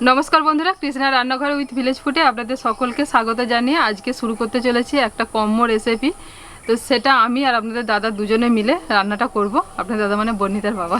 নমস্কার বন্ধুরা, কৃষ্ণা রান্নাঘর উইথ ভিলেজ ফুটে আপনাদের সকলকে স্বাগত জানিয়ে আজকে শুরু করতে চলেছি একটা কম্ম রেসিপি তো সেটা আমি আর আপনাদের দাদা দুজনে মিলে রান্নাটা করব। আপনার দাদা মানে বর্ণিতার বাবা।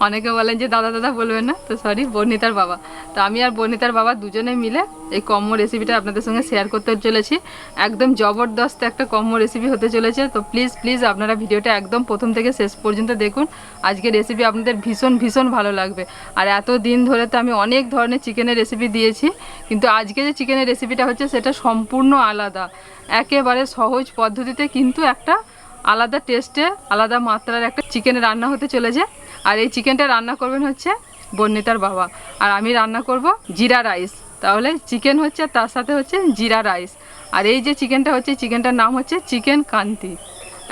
অনেকে বলেন যে, দাদা দাদা বলবেন না। তো সরি বর্ণিতার বাবা। তো আমি আর বর্ণিতার বাবা দুজনে মিলে এই কম্ম রেসিপিটা আপনাদের সঙ্গে শেয়ার করতে চলেছি। একদম জবরদস্ত একটা কম্ম রেসিপি হতে চলেছে। তো প্লিজ প্লিজ আপনারা ভিডিওটা একদম প্রথম থেকে শেষ পর্যন্ত দেখুন। আজকে রেসিপি আপনাদের ভীষণ ভীষণ ভালো লাগবে। আর এত দিন ধরে তো আমি অনেক ধরনের চিকেনের রেসিপি দিয়েছি। কিন্তু আজকে যে চিকেনের রেসিপিটা হচ্ছে, সেটা সম্পূর্ণ আলাদা। একেবারে সহজ পদ্ধতিতে কিন্তু একটা আলাদা টেস্টে আলাদা মাত্রার একটা চিকেন রান্না হতে চলেছে। আর এই চিকেনটা রান্না করবেন হচ্ছে বর্ণিতার বাবা। আর আমি রান্না করব জিরা রাইস তাহলে চিকেন হচ্ছে তার সাথে হচ্ছে জিরা রাইস আর এই যে চিকেনটা হচ্ছে চিকেনটার নাম হচ্ছে চিকেন কান্তি।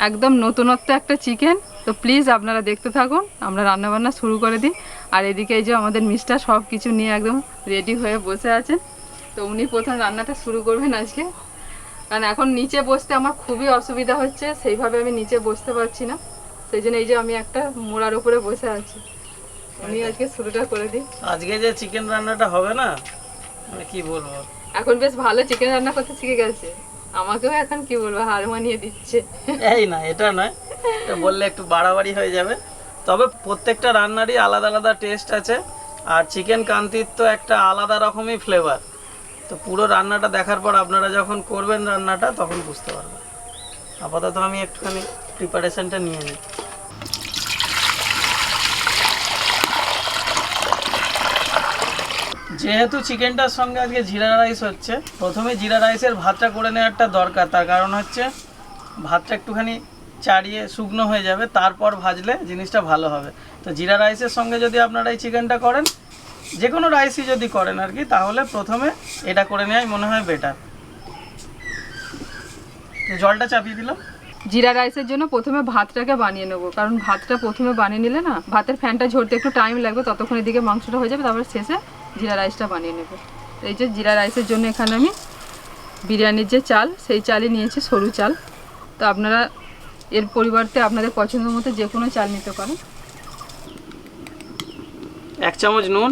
একদম নতুনত্ব একটা চিকেন তো প্লিজ আপনারা দেখতে থাকুন, আমরা রান্নাবান্না শুরু করে দিই। আর এদিকে এই যে আমাদের মিস্টার সব কিছু নিয়ে একদম রেডি হয়ে বসে আছেন। তো উনি প্রথম রান্নাটা শুরু করবেন আজকে। কারণ এখন নিচে বসতে আমার খুবই অসুবিধা হচ্ছে সেইভাবে আমি নিচে বসতে পারছি না। সেই জন্য এই যে আমি একটা মোড়ার উপরে বসে আছি। উনি আজকে শুরুটা করে দিই। আজকে যে চিকেন রান্নাটা হবে না মানে কি বলব? এখন বেশ ভালো চিকেন রান্না করতে শিখে গেছে। আমাকেও এখন কি বলব হার মানিয়ে দিচ্ছে। এই না এটা নয়। এটা বললে একটু বাড়াবাড়ি হয়ে যাবে। তবে প্রত্যেকটা রান্নারই আলাদা আলাদা টেস্ট আছে। আর চিকেন কান্তির তো একটা আলাদা রকমই ফ্লেভার তো পুরো রান্নাটা দেখার পর আপনারা যখন করবেন রান্নাটা, তখন বুঝতে পারবেন। আপাতত আমি একটুখানি প্রিপারেশনটা নিয়ে নিই। যেহেতু চিকেনটার সঙ্গে আজকে জিরা রাইস হচ্ছে, প্রথমে জিরা রাইসের ভাতটা করে নেওয়ারটা দরকার। তার কারণ হচ্ছে, ভাতটা একটুখানি চাড়িয়ে শুকনো হয়ে যাবে, তারপর ভাজলে জিনিসটা ভালো হবে। তো জিরা রাইসের সঙ্গে যদি আপনারা এই চিকেনটা করেন যে কোনো রাইসই যদি করেন আর কি তাহলে প্রথমে এটা করে নেওয়াই মনে হয় বেটার জলটা চাপিয়ে দিলাম। জিরা রাইসের জন্য প্রথমে ভাতটাকে বানিয়ে নেব কারণ ভাতটা প্রথমে বানিয়ে নিলে না ভাতের ফ্যানটা ঝরতে একটু টাইম লাগবে ততক্ষণ এদিকে মাংসটা হয়ে যাবে তারপরে শেষে জিরা রাইসটা বানিয়ে নেব। এই যে জিরা রাইসের জন্য এখানে আমি বিরিয়ানির যে চাল সেই চালই নিয়েছি সরু চাল। তো আপনারা এর পরিবর্তে আপনাদের পছন্দ মতো যে কোনো চাল নিতে পারেন। এক চামচ নুন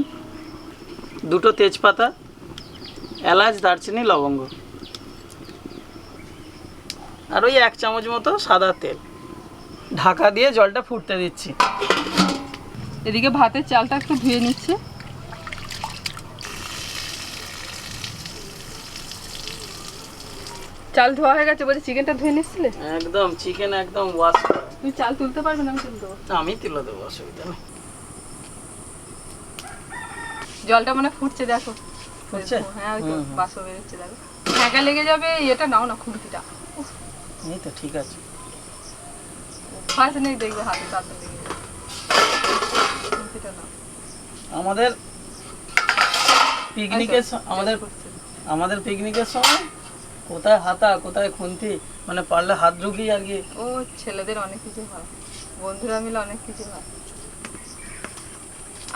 দুটো তেজপাতা এলাচ দারচিনি লবঙ্গ। আর ওই এক চামচ মতো সাদা তেল। ঢাকা দিয়ে জলটা ফুটতে দিচ্ছি। এদিকে ভাতের চালটা একটু ধুয়ে নিচ্ছে। চাল ধোয়া হয়ে গেছে বলছি চিকেনটা ধুয়ে নিচ্ছিলে? একদম চিকেন একদম ওয়াশ তুমি চাল তুলতে পারবে না আমি তুলতে পারব আমি তুলে দেবো অসুবিধা নেই। জলটা মানে ফুটছে দেখো। ফুটছে? হ্যাঁ ওই তো হুম, হুম। বেরোচ্ছে দেখো। ফ্যাঁকা লেগে যাবে এটা নাও না খুন্তিটা। এই তো ঠিক আছে। ফার্স্ট নেই দেখবে হাতে তাতে লেগে যাবে নাও। আমাদের পিকনিকের আমাদের আমাদের পিকনিকের সময় কোথায় হাতা কোথায় খুন্তি? মানে পারলে হাত ঢুকি আর কি। ও ছেলেদের অনেক কিছু হয়। বন্ধুরা মিলে অনেক কিছু হয়।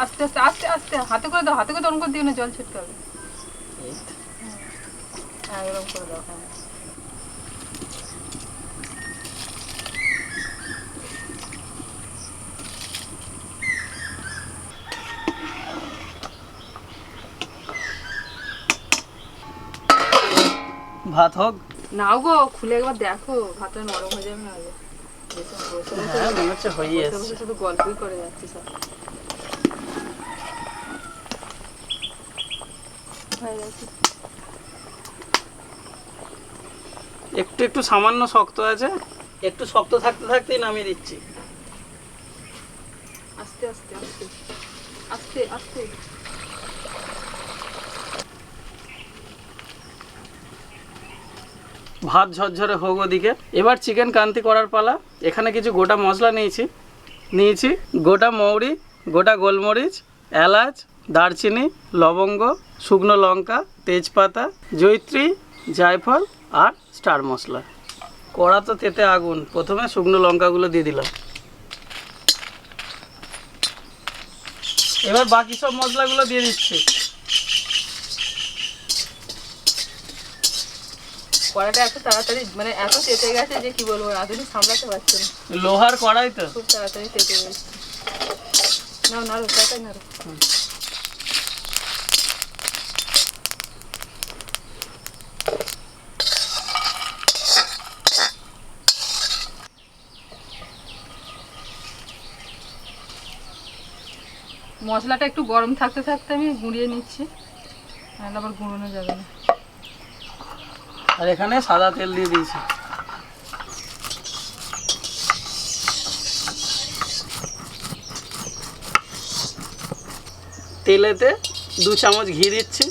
আস্তে আস্তে আস্তে আস্তে। হাতে করে দাও হাতে করে তখন করে দিও না জল ছিটকে হবে। হ্যাঁ এরকম করে দাও হ্যাঁ। ভাত হোক। নাও গো খুলে একবার দেখো ভাতটা নরম হয়ে যাবে না হ্যাঁ মনে হচ্ছে হয়ে শুধু গল্পই করে যাচ্ছি সব। হয়ে গেছে। একটু একটু সামান্য শক্ত আছে একটু শক্ত থাকতে থাকতেই নামিয়ে দিচ্ছি। আস্তে আস্তে আস্তে আস্তে আস্তে। ভাত ঝরঝরে হোক ওদিকে। এবার চিকেন কান্তি করার পালা। এখানে কিছু গোটা মশলা নিয়েছি। নিয়েছি গোটা মৌরি গোটা গোলমরিচ এলাচ দারচিনি লবঙ্গ শুকনো লঙ্কা তেজপাতা জৈত্রী জায়ফল আর স্টার মশলা। কড়া তো তেতে আগুন। প্রথমে শুকনো লঙ্কাগুলো দিয়ে দিলাম। এবার বাকি সব মশলাগুলো দিয়ে দিচ্ছি। কড়াটা এত তাড়াতাড়ি মানে এত তেতে গেছে যে কি বলব রাঁধুনি সামলাতে পারছে না। লোহার কড়াই তো। খুব তাড়াতাড়ি তেতে গেছে। নাও নাড়ো তাড়াতাড়ি নাড়ো। মশলাটা একটু গরম থাকতে থাকতে আমি গুঁড়িয়ে নিচ্ছি। নাহলে আবার গুঁড়োনো যাবে না। আর এখানে সাদা তেল দিয়ে দিয়েছি। তেলেতে দু চামচ ঘি দিচ্ছি।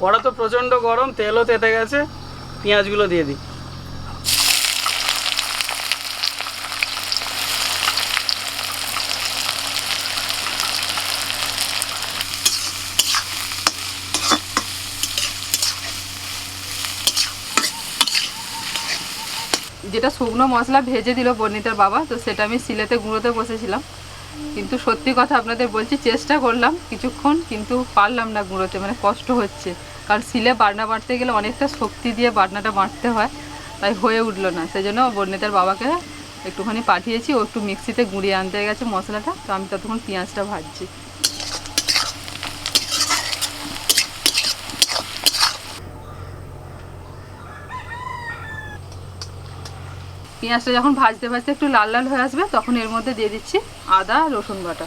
কড়া তো প্রচণ্ড গরম, তেলও তেতে গেছে, পেঁয়াজগুলো দিয়ে দিই। যেটা শুকনো মশলা ভেজে দিল বর্ণিতার বাবা, তো সেটা আমি সিলেতে গুঁড়োতে বসেছিলাম। কিন্তু সত্যি কথা আপনাদের বলছি, চেষ্টা করলাম কিছুক্ষণ, কিন্তু পারলাম না গুঁড়োতে মানে কষ্ট হচ্ছে। কারণ সিলে বাটনা বাটতে গেলে অনেকটা শক্তি দিয়ে বাটনাটা বাটতে হয়, তাই হয়ে উঠল না। সেই জন্য বর্ণিতার বাবাকে একটুখানি পাঠিয়েছি, ও একটু মিক্সিতে গুঁড়িয়ে আনতে গেছে মশলাটা, তো আমি ততক্ষণ পেঁয়াজটা ভাজছি। পেঁয়াজটা যখন ভাজতে ভাজতে একটু লাল লাল হয়ে আসবে, তখন এর মধ্যে দিয়ে দিচ্ছি আদা, রসুন বাটা।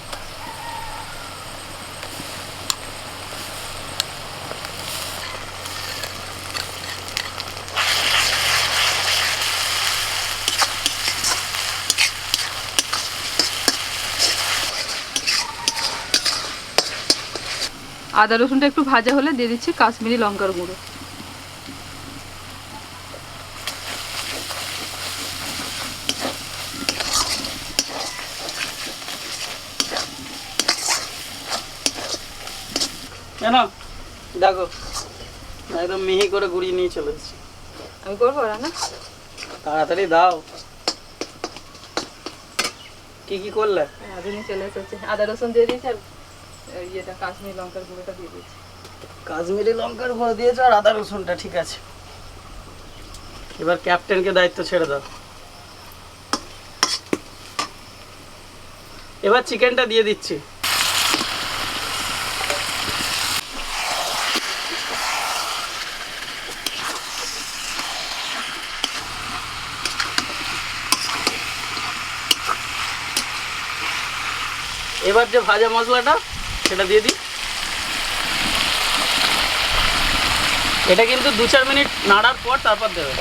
আদা, রসুনটা একটু ভাজা হলে দিয়ে দিচ্ছি কাশ্মীরি লঙ্কার গুঁড়ো কেন একদম মিহি করে গুঁড়িয়ে নিয়ে চলে এসেছি। আমি করব রান্না তাড়াতাড়ি দাও। কি কি করলে? চলে এসেছে। আদা রসুন দিয়ে দিয়েছি আর ইয়েটা কাশ্মীরি লঙ্কার গুঁড়োটা দিয়ে দিয়েছি। কাশ্মীরি লঙ্কার গুঁড়ো দিয়েছ আর আদা রসুনটা ঠিক আছে। এবার ক্যাপ্টেনকে দায়িত্ব ছেড়ে দাও। এবার চিকেনটা দিয়ে দিচ্ছি। এবার যে ভাজা মশলাটা, সেটা দিয়ে দিই। এটা কিন্তু দু চার মিনিট নাড়ার পর তারপর দেবে।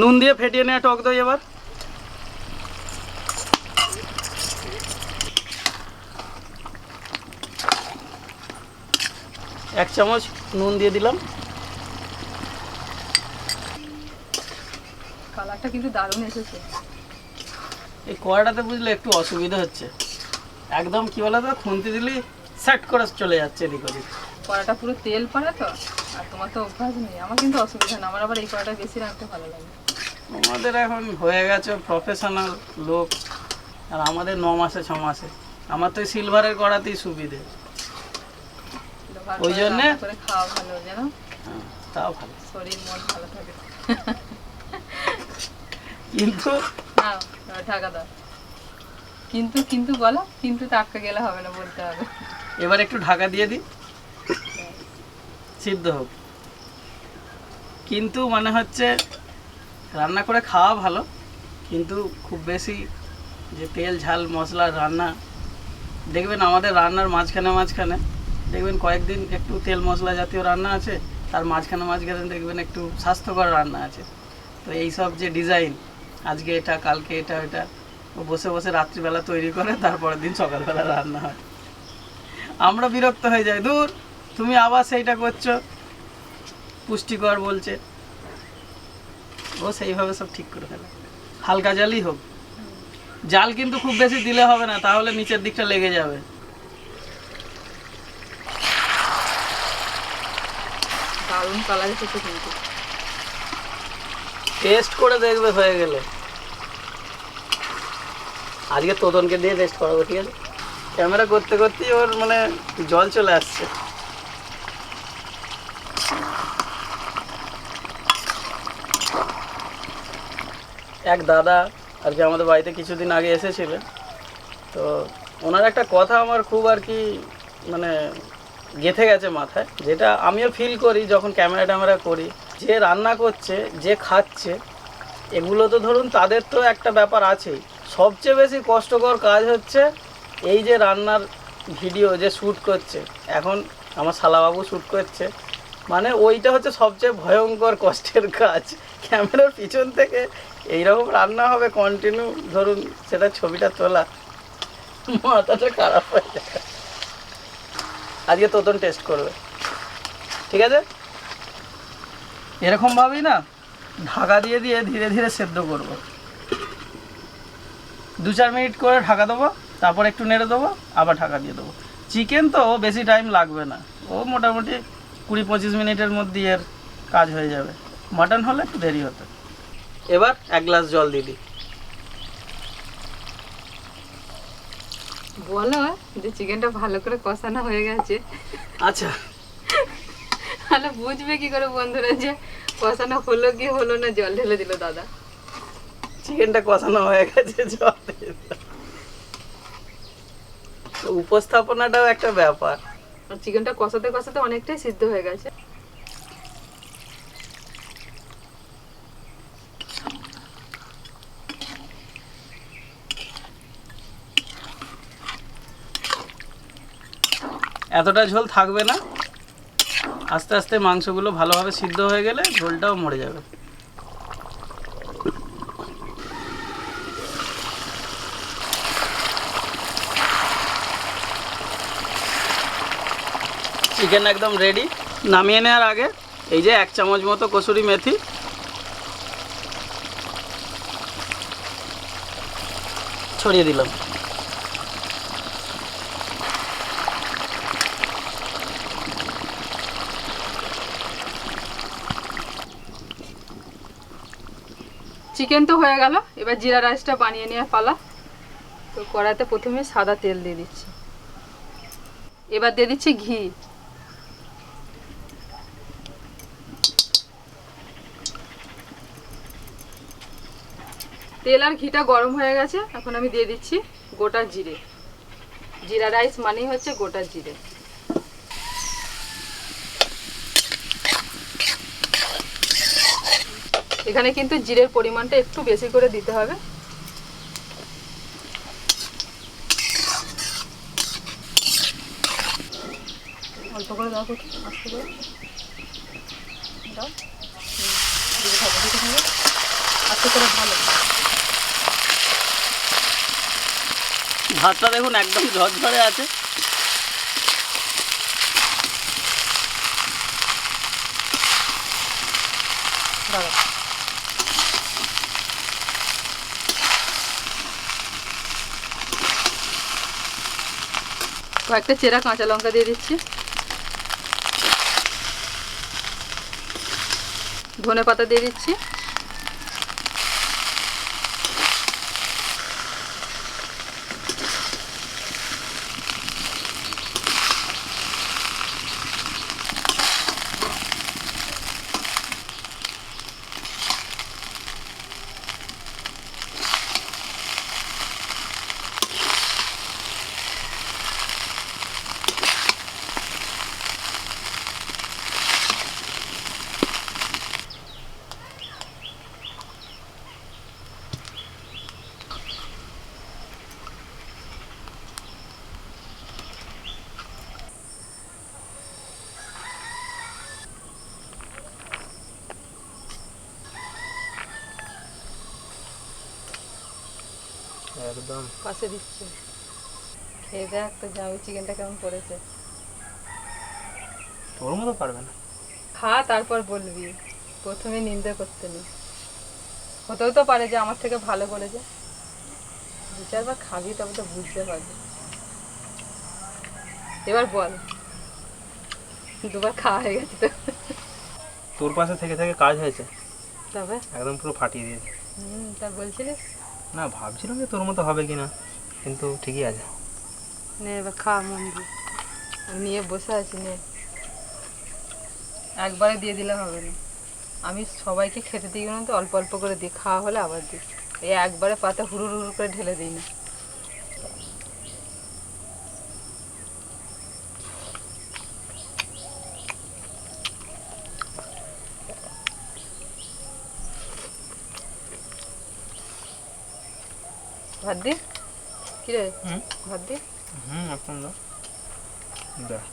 নুন দিয়ে ফেটিয়ে নেওয়া টক দই এবার। এক চামচ নুন দিয়ে দিলাম। কালারটা কিন্তু দারুণ এসেছে। এই কড়াটাতে বুঝলে একটু অসুবিধা হচ্ছে। একদম কি বলো তো খুন্তি দিলি সেট করে চলে যাচ্ছে এদিক ওদিক। কড়াটা পুরো তেল পড়ে তো আর তোমার তো অভ্যাস নেই। আমার কিন্তু অসুবিধা না আমার আবার এই কড়াটা বেশি রাখতে ভালো লাগে। আমাদের এখন হয়ে গেছে প্রফেশনাল লোক আর আমাদের ন মাসে ছ মাসে। আমার তো সিলভারের কড়াতেই সুবিধে। ওই জন্যে? খাওয়া ভালো জানো? হ্যাঁ, তাও ভালো। শরীর মন ভালো থাকে। কিন্তু ঢাকা দাও। কিন্তু কিন্তু বলো কিন্তু টাটকা গেলে হবে না বলতে হবে। এবার একটু ঢাকা দিয়ে দিই। সিদ্ধ হোক। কিন্তু মানে হচ্ছে রান্না করে খাওয়া ভালো কিন্তু খুব বেশি যে তেল ঝাল মশলা রান্না দেখবেন আমাদের রান্নার মাঝখানে মাঝখানে দেখবেন কয়েকদিন একটু তেল মশলা জাতীয় রান্না আছে তার মাঝখানে মাঝখানে দেখবেন একটু স্বাস্থ্যকর রান্না আছে। তো এই সব যে ডিজাইন আজকে এটা, কালকে এটা এটা ও বসে বসে রাত্রিবেলা তৈরি করে, তারপরের দিন সকালবেলা রান্না হয়। আমরা বিরক্ত হয়ে যাই। দূর, তুমি আবার সেইটা করছ। পুষ্টিকর বলছে। ও সেইভাবে সব ঠিক করে ফেলে। হালকা জালই হোক। জাল কিন্তু খুব বেশি দিলে হবে না, তাহলে নিচের দিকটা লেগে যাবে। দারুণ কালার কিন্তু। টেস্ট করে দেখবে হয়ে গেলে। আজকে তোদনকে দিয়ে টেস্ট করাবো, ঠিক আছে? ক্যামেরা করতে করতেই ওর মানে জল চলে আসছে। এক দাদা আর কি আমাদের বাড়িতে কিছুদিন আগে এসেছিলেন। তো ওনার একটা কথা আমার খুব আর কি মানে গেথে গেছে মাথায়, যেটা আমিও ফিল করি যখন ক্যামেরা ট্যামেরা করি। যে রান্না করছে, যে খাচ্ছে, এগুলো তো ধরুন তাদের তো একটা ব্যাপার আছেই। সবচেয়ে বেশি কষ্টকর কাজ হচ্ছে এই যে রান্নার ভিডিও যে শ্যুট করছে। এখন আমার শালাবাবু শ্যুট করছে। মানে ওইটা হচ্ছে সবচেয়ে ভয়ঙ্কর কষ্টের কাজ। ক্যামেরার পিছন থেকে এইরকম রান্না হবে কন্টিনিউ ধরুন সেটা ছবিটা তোলা। মাথাটা খারাপ হয়ে যায়। আজকে তোতন টেস্ট করবে। ঠিক আছে? এরকম এরকমভাবেই না, ঢাকা দিয়ে দিয়ে ধীরে ধীরে সেদ্ধ করব। দু চার মিনিট করে ঢাকা দেবো, তারপর একটু নেড়ে দেবো, আবার ঢাকা দিয়ে দেবো। চিকেন তো বেশি টাইম লাগবে না। ও মোটামুটি কুড়ি পঁচিশ মিনিটের মধ্যে এর কাজ হয়ে যাবে। মাটন হলে একটু দেরি হতো। এবার এক গ্লাস জল দিয়ে দিই। বলো যে চিকেনটা ভালো করে কষানো হয়ে গেছে। আচ্ছা। তাহলে বুঝবে কি করে বন্ধুরা যে কষানো হলো কি হলো না জল ঢেলে দিল দাদা। চিকেনটা কষানো হয়ে গেছে জল তো উপস্থাপনাটাও একটা ব্যাপার। চিকেনটা কষাতে কষাতে অনেকটাই সিদ্ধ হয়ে গেছে। এতটা ঝোল থাকবে না। আস্তে আস্তে মাংসগুলো ভালোভাবে সিদ্ধ হয়ে গেলে ঝোলটাও মরে যাবে। চিকেন একদম রেডি নামিয়ে নেওয়ার আগে এই যে এক চামচ মতো কসুরি মেথি। ছড়িয়ে দিলাম। চিকেন তো হয়ে গেল। এবার জিরা রাইসটা বানিয়ে নেওয়ার পালা। তো কড়াইতে প্রথমে সাদা তেল দিয়ে দিচ্ছি। এবার দিয়ে দিচ্ছি ঘি। তেল আর ঘিটা গরম হয়ে গেছে। এখন আমি দিয়ে দিচ্ছি গোটা জিরে। জিরা রাইস মানেই হচ্ছে গোটা জিরে। এখানে কিন্তু জিরের পরিমাণটা একটু বেশি করে দিতে হবে। অল্প করে দাও একটু, আস্তে করে। দাও। আস্তে করে ভালো। ভাতটা দেখুন একদম ঝরঝরে আছে। দাঁড়াও। কয়েকটা চেরা কাঁচা লঙ্কা দিয়ে দিচ্ছি। ধনে পাতা দিয়ে দিচ্ছি। একদম। দিচ্ছি। খেয়ে দেখ তো জামি চিকেনটা কেমন পড়েছে। তোর মতো পারবে না। খা তারপর বলবি। প্রথমে নিন্দা করতে নেই হতেও তো পারে যে আমার থেকে ভালো করেছে দু চারবার খাবি তবে তো বুঝতে পারবি। এবার বল দুবার খাওয়া হয়ে গেছে তো। তোর পাশে থেকে থেকে কাজ হয়েছে। তবে? একদম পুরো ফাটিয়ে দিয়েছে। হুম তা বলছিলিস? না, ভাবছিলাম যে তোর মতো হবে কিনা, কিন্তু ঠিকই আছে। নে এবার খা, মন নিয়ে বসে আছি, নে। একবারে দিয়ে দিলে হবে না। আমি সবাইকে খেতে দিই না তো, অল্প অল্প করে দিই খাওয়া হলে আবার দিই। এই একবারে পাতা হুড়ুর হুড়ু করে ঢেলে দিই না। ভাত দি? কিরে? হুম? ভাত দি? হুম এখন দা দেখ